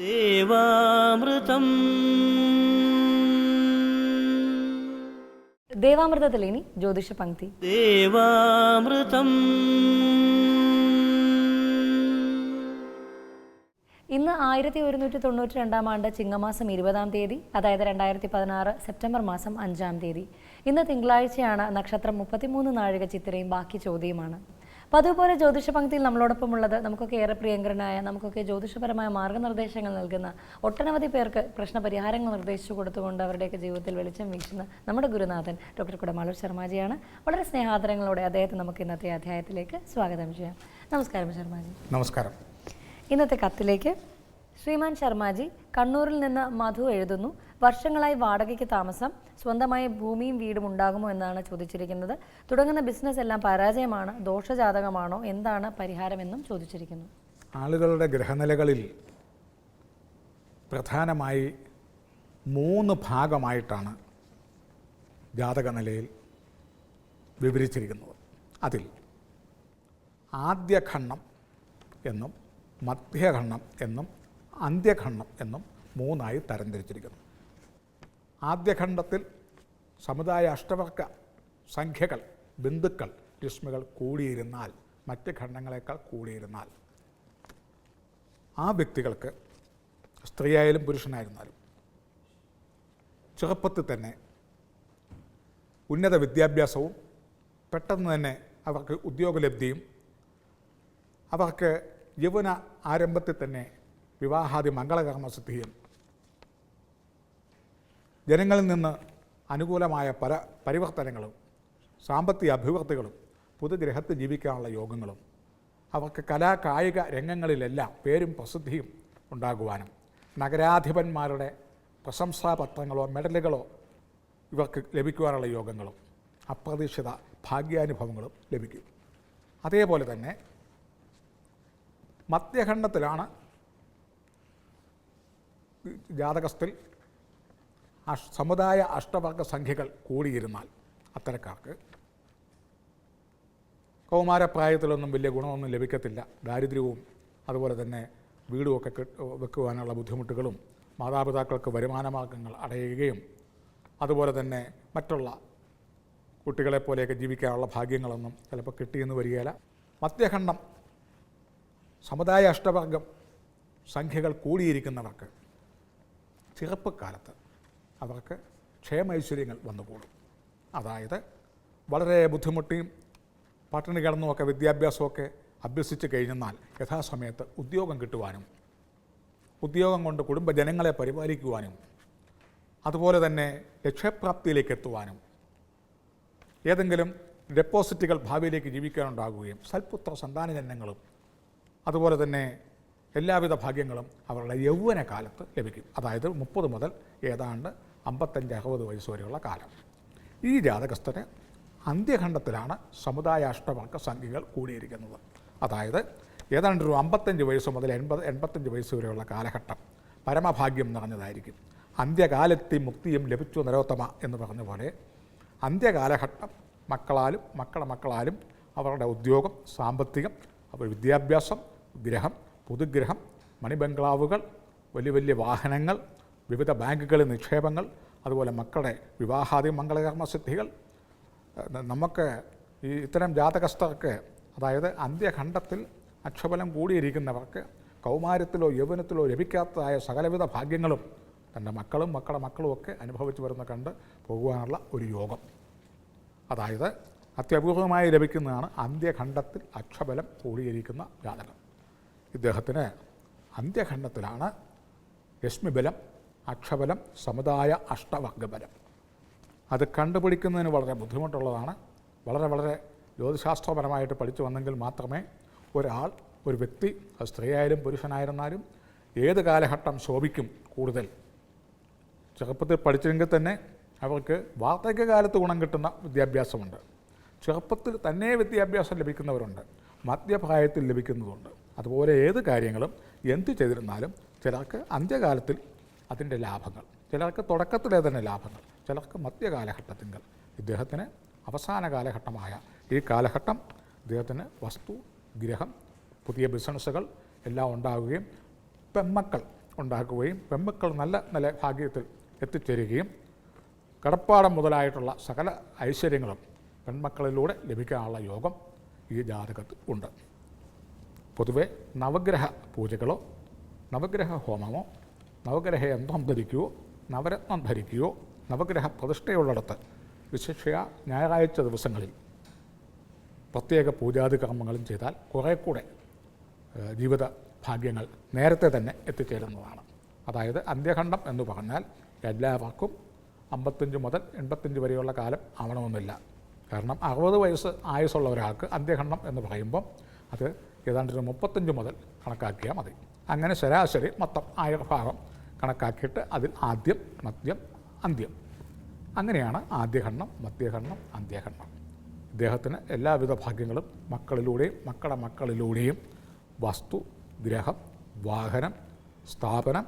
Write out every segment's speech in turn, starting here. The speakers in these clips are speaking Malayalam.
ദേവാമൃതം. ദേവാമൃതത്തിൽ ഇനി ജ്യോതിഷ പങ്ക്തി. ദേവാമൃതം. ഇന്ന് ആയിരത്തി ഒരുന്നൂറ്റി തൊണ്ണൂറ്റി രണ്ടാം ആണ്ട് ചിങ്ങമാസം ഇരുപതാം തീയതി അതായത് രണ്ടായിരത്തി പതിനാറ് സെപ്റ്റംബർ മാസം അഞ്ചാം തീയതി. ഇന്ന് തിങ്കളാഴ്ചയാണ് നക്ഷത്രം മുപ്പത്തിമൂന്ന് നാഴിക ചിത്രയും ബാക്കി ചോദ്യവുമാണ്. അപ്പോൾ അതുപോലെ ജ്യോതിഷ പങ്ക്തിയിൽ നമ്മളോടൊപ്പം ഉള്ളത് നമുക്കൊക്കെ ഏറെ പ്രിയങ്കരനായ നമുക്കൊക്കെ ജ്യോതിഷപരമായ മാർഗനിർദ്ദേശങ്ങൾ നൽകുന്ന ഒട്ടനവധി പേർക്ക് പ്രശ്നപരിഹാരങ്ങൾ നിർദ്ദേശിച്ചു കൊടുത്തുകൊണ്ട് അവരുടെയൊക്കെ ജീവിതത്തിൽ വെളിച്ചം വീശുന്ന നമ്മുടെ ഗുരുനാഥൻ ഡോക്ടർ കുടമാളൂർ ശർമാജിയാണ്. വളരെ സ്നേഹാദരങ്ങളോടെ അദ്ദേഹത്തെ നമുക്ക് ഇന്നത്തെ അധ്യായത്തിലേക്ക് സ്വാഗതം ചെയ്യാം. നമസ്കാരം ശർമാജി. നമസ്കാരം. ഇന്നത്തെ കത്തിലേക്ക് ശ്രീമാൻ ശർമാജി കണ്ണൂരിൽ നിന്ന് മധു എഴുതുന്നു. വർഷങ്ങളായി വാടകയ്ക്ക് താമസം സ്വന്തമായി ഭൂമിയും വീടും ഉണ്ടാകുമോ എന്നാണ് ചോദിച്ചിരിക്കുന്നത്. തുടങ്ങുന്ന ബിസിനസ് എല്ലാം പരാജയമാണ് ദോഷജാതകമാണോ എന്താണ് പരിഹാരമെന്നും ചോദിച്ചിരിക്കുന്നു. ആളുകളുടെ ഗ്രഹനിലകളിൽ പ്രധാനമായി മൂന്ന് ഭാഗമായിട്ടാണ് ജാതകനിലയിൽ വിവരിച്ചിരിക്കുന്നത്. അതിൽ ആദ്യഖണ്ഡം എന്നും മധ്യഖണ്ഡം എന്നും അന്ത്യഖണ്ഡം എന്നും മൂന്നായി തരംതിരിച്ചിരിക്കുന്നു. ആദ്യഖണ്ഡത്തിൽ സമുദായ അഷ്ടവർഗ സംഖ്യകൾ ബിന്ദുക്കൾ രശ്മികൾ കൂടിയിരുന്നാൽ മറ്റ് ഖണ്ഡങ്ങളെക്കാൾ കൂടിയിരുന്നാൽ ആ വ്യക്തികൾക്ക് സ്ത്രീയായാലും പുരുഷനായിരുന്നാലും ചെറുപ്പത്തിൽ തന്നെ ഉന്നത വിദ്യാഭ്യാസവും പെട്ടെന്ന് തന്നെ അവർക്ക് ഉദ്യോഗലബ്ധിയും അവർക്ക് യൗവന ആരംഭത്തിൽ തന്നെ വിവാഹാദി മംഗളകർമ്മസിദ്ധിയും ജനങ്ങളിൽ നിന്ന് അനുകൂലമായ പല പരിവർത്തനങ്ങളും സാമ്പത്തിക അഭിവൃദ്ധികളും പുതുഗ്രഹത്തിൽ ജീവിക്കാനുള്ള യോഗങ്ങളും അവർക്ക് കലാ കായിക രംഗങ്ങളിലെല്ലാം പേരും പ്രസിദ്ധിയും ഉണ്ടാകുവാനും നഗരാധിപന്മാരുടെ പ്രശംസാപത്രങ്ങളോ മെഡലുകളോ ഇവർക്ക് ലഭിക്കുവാനുള്ള യോഗങ്ങളും അപ്രതീക്ഷിത ഭാഗ്യാനുഭവങ്ങളും ലഭിക്കും. അതേപോലെ തന്നെ മധ്യഖണ്ഡത്തിലാണ് ജാതകസ്ഥിൽ സമുദായ അഷ്ടവർഗ സംഖ്യകൾ കൂടിയിരുന്നാൽ അത്തരക്കാർക്ക് കൗമാരപ്രായത്തിലൊന്നും വലിയ ഗുണമൊന്നും ലഭിക്കത്തില്ല. ദാരിദ്ര്യവും അതുപോലെ തന്നെ വീടുമൊക്കെ വെക്കുവാനുള്ള ബുദ്ധിമുട്ടുകളും മാതാപിതാക്കൾക്ക് വരുമാനമാർഗങ്ങൾ അടയുകയും അതുപോലെ തന്നെ മറ്റുള്ള കുട്ടികളെപ്പോലെയൊക്കെ ജീവിക്കാനുള്ള ഭാഗ്യങ്ങളൊന്നും ചിലപ്പോൾ കിട്ടിയെന്ന് വരികയില്ല മധ്യഖണ്ഡം സമുദായ അഷ്ടവർഗം സംഖ്യകൾ കൂടിയിരിക്കുന്നവർക്ക് ചെറുപ്പക്കാലത്ത് അവർക്ക് ക്ഷേമൈശ്വര്യങ്ങൾ വന്നുകൂടും. അതായത് വളരെ ബുദ്ധിമുട്ടിയും പട്ടിണി കിടന്നുമൊക്കെ വിദ്യാഭ്യാസമൊക്കെ അഭ്യസിച്ച് കഴിഞ്ഞെന്നാൽ യഥാസമയത്ത് ഉദ്യോഗം കിട്ടുവാനും ഉദ്യോഗം കൊണ്ട് കുടുംബജനങ്ങളെ പരിപാലിക്കുവാനും അതുപോലെ തന്നെ ലക്ഷ്യപ്രാപ്തിയിലേക്ക് എത്തുവാനും ഏതെങ്കിലും ഡെപ്പോസിറ്റുകൾ ഭാവിയിലേക്ക് ജീവിക്കാനുണ്ടാകുകയും സൽപുത്ര സന്താനജനങ്ങളും അതുപോലെ തന്നെ എല്ലാവിധ ഭാഗ്യങ്ങളും അവരുടെ യൗവന കാലത്ത് ലഭിക്കും. അതായത് മുപ്പത് മുതൽ ഏതാണ്ട് അമ്പത്തഞ്ച് അറുപത് വയസ്സ് വരെയുള്ള കാലം. ഈ ജാതകസ്ഥന് അന്ത്യഖണ്ഡത്തിലാണ് സമുദായ അഷ്ടവർഗ സംഖ്യകൾ കൂടിയിരിക്കുന്നത്. അതായത് ഏതാണ്ട് ഒരു അമ്പത്തഞ്ച് വയസ്സ് മുതൽ എൺപത് എൺപത്തഞ്ച് വയസ്സ് വരെയുള്ള കാലഘട്ടം പരമഭാഗ്യം നിറഞ്ഞതായിരിക്കും. അന്ത്യകാലത്തെ മുക്തിയും ലഭിച്ചു നരോത്തമ എന്ന് പറഞ്ഞ പോലെ അന്ത്യകാലഘട്ടം മക്കളാലും മക്കളെ മക്കളാലും അവരുടെ ഉദ്യോഗം സാമ്പത്തികം അവരുടെ വിദ്യാഭ്യാസം ഗ്രഹം പുതുഗ്രഹം മണിബംഗ്ലാവുകൾ വലിയ വലിയ വാഹനങ്ങൾ വിവിധ ബാങ്കുകളിൽ നിക്ഷേപങ്ങൾ അതുപോലെ മക്കളുടെ വിവാഹാദി മംഗളകർമ്മ സിദ്ധികൾ നമുക്ക് ഈ ഇത്തരം ജാതകസ്ഥർക്ക് അതായത് അന്ത്യഖണ്ഡത്തിൽ അക്ഷബലം കൂടിയിരിക്കുന്നവർക്ക് കൗമാരത്തിലോ യൗവനത്തിലോ ലഭിക്കാത്തതായ സകലവിധ ഭാഗ്യങ്ങളും തന്റെ മക്കളും മക്കളുടെ മക്കളും ഒക്കെ അനുഭവിച്ചു വരുന്ന കണ്ട് പോകുവാനുള്ള ഒരു യോഗം. അതായത് അത്യപൂർവമായി ലഭിക്കുന്നതാണ് അന്ത്യഖണ്ഡത്തിൽ അക്ഷബലം കൂടിയിരിക്കുന്ന ജാതകം. ഇദ്ദേഹത്തിന് അന്ത്യഖണ്ഡത്തിലാണ് രശ്മിബലം അക്ഷബലം സമുദായ അഷ്ടവർഗബലം അത് കണ്ടുപിടിക്കുന്നതിന് വളരെ ബുദ്ധിമുട്ടുള്ളതാണ്. വളരെ വളരെ ജ്യോതിശാസ്ത്രപരമായിട്ട് പഠിച്ചു വന്നെങ്കിൽ മാത്രമേ ഒരാൾ ഒരു വ്യക്തി അത് സ്ത്രീയായാലും പുരുഷനായിരുന്നാലും ഏത് കാലഘട്ടം ശോഭിക്കും കൂടുതൽ. ചെറുപ്പത്തിൽ പഠിച്ചെങ്കിൽ തന്നെ അവർക്ക് വാർദ്ധക്യകാലത്ത് ഗുണം കിട്ടുന്ന വിദ്യാഭ്യാസമുണ്ട്. ചെറുപ്പത്തിൽ തന്നെ വിദ്യാഭ്യാസം ലഭിക്കുന്നവരുണ്ട്. മധ്യപ്രായത്തിൽ ലഭിക്കുന്നതുണ്ട്. അതുപോലെ ഏത് കാര്യങ്ങളും എന്ത് ചെയ്തിരുന്നാലും ചിലർക്ക് അന്ത്യകാലത്തിൽ അതിന്റെ ലാഭങ്ങൾ ചിലർക്ക് തുടക്കത്തിലെ തന്നെ ലാഭങ്ങൾ ചിലർക്ക് മധ്യകാലഘട്ടത്തിങ്കൽ ഇദ്ദേഹത്തിന് അവസാന കാലഘട്ടമായ ഈ കാലഘട്ടം ഇദ്ദേഹത്തിന് വസ്തു ഗ്രഹം പുതിയ ബിസിനസ്സുകൾ എല്ലാം ഉണ്ടാവുകയും പെമ്മക്കൾ ഉണ്ടാക്കുകയും പെമ്മക്കൾ നല്ല നല്ല ഭാഗ്യത്തിൽ എത്തിച്ചേരുകയും കടപ്പാടം മുതലായിട്ടുള്ള സകല ഐശ്വര്യങ്ങളും പെൺമക്കളിലൂടെ ലഭിക്കാനുള്ള യോഗം ഈ ജാതകത്തിൽ ഉണ്ട്. പൊതുവെ നവഗ്രഹ പൂജകളോ നവഗ്രഹ ഹോമമോ നവഗ്രഹ യന്ത്രം ധരിക്കുകയോ നവരത്നം ധരിക്കുകയോ നവഗ്രഹ പ്രതിഷ്ഠയുള്ളിടത്ത് വിശേഷ ഞായറാഴ്ച ദിവസങ്ങളിൽ പ്രത്യേക പൂജാതി കർമ്മങ്ങളും ചെയ്താൽ കുറേ കൂടെ ജീവിത ഭാഗ്യങ്ങൾ നേരത്തെ തന്നെ എത്തിച്ചേരുന്നതാണ്. അതായത് അന്ത്യഖണ്ഡം എന്ന് പറഞ്ഞാൽ എല്ലാവർക്കും അമ്പത്തഞ്ച് മുതൽ എൺപത്തഞ്ച് വരെയുള്ള കാലം ആവണമെന്നില്ല. കാരണം അറുപത് വയസ്സ് ആയുസ്സുള്ള ഒരാൾക്ക് അന്ത്യഖണ്ഡം എന്ന് പറയുമ്പം അത് ഏതാണ്ട് ഒരു മുപ്പത്തഞ്ച് മുതൽ കണക്കാക്കിയാൽ മതി. അങ്ങനെ ശരാശരി മൊത്തം ആയുർഭാഗം കണക്കാക്കിയിട്ട് അതിൽ ആദ്യം മദ്യം അന്ത്യം. അങ്ങനെയാണ് ആദ്യഘണ്ണം മദ്യഘണ്ണം അന്ത്യഘണ്ണം. ഇദ്ദേഹത്തിന് എല്ലാവിധ ഭാഗ്യങ്ങളും മക്കളിലൂടെയും മക്കളുടെ മക്കളിലൂടെയും വസ്തു ഗ്രഹം വാഹനം സ്ഥാപനം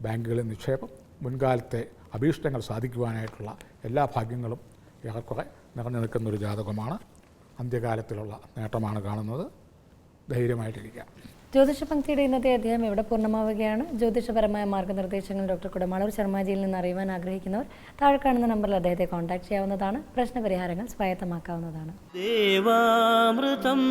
ബാങ്കുകളിൽ നിക്ഷേപം മുൻകാലത്തെ അഭീഷ്ടങ്ങൾ സാധിക്കുവാനായിട്ടുള്ള എല്ലാ ഭാഗ്യങ്ങളും ഏറെക്കുറെ നിറഞ്ഞു നിൽക്കുന്നൊരു ജാതകമാണ്. അന്ത്യകാലത്തിലുള്ള നേട്ടമാണ് കാണുന്നത്. ധൈര്യമായിട്ടിരിക്കുക. ജ്യോതിഷ പങ്ക്തിയുടെ ഇന്നത്തെ അധ്യായം ഇവിടെ പൂർണമാവുകയാണ്? ജ്യോതിഷപരമായ മാർഗനിർദ്ദേശങ്ങൾ ഡോക്ടർ കുടമാളൂർ ശർമാജിയിൽ നിന്ന് അറിയുവാൻ ആഗ്രഹിക്കുന്നവർ താഴെ കാണുന്ന നമ്പറിൽ അദ്ദേഹത്തെ കോൺടാക്ട് ചെയ്യാവുന്നതാണ്. പ്രശ്നപരിഹാരങ്ങൾ സ്വായത്തമാക്കാവുന്നതാണ്. ദേവാമൃതം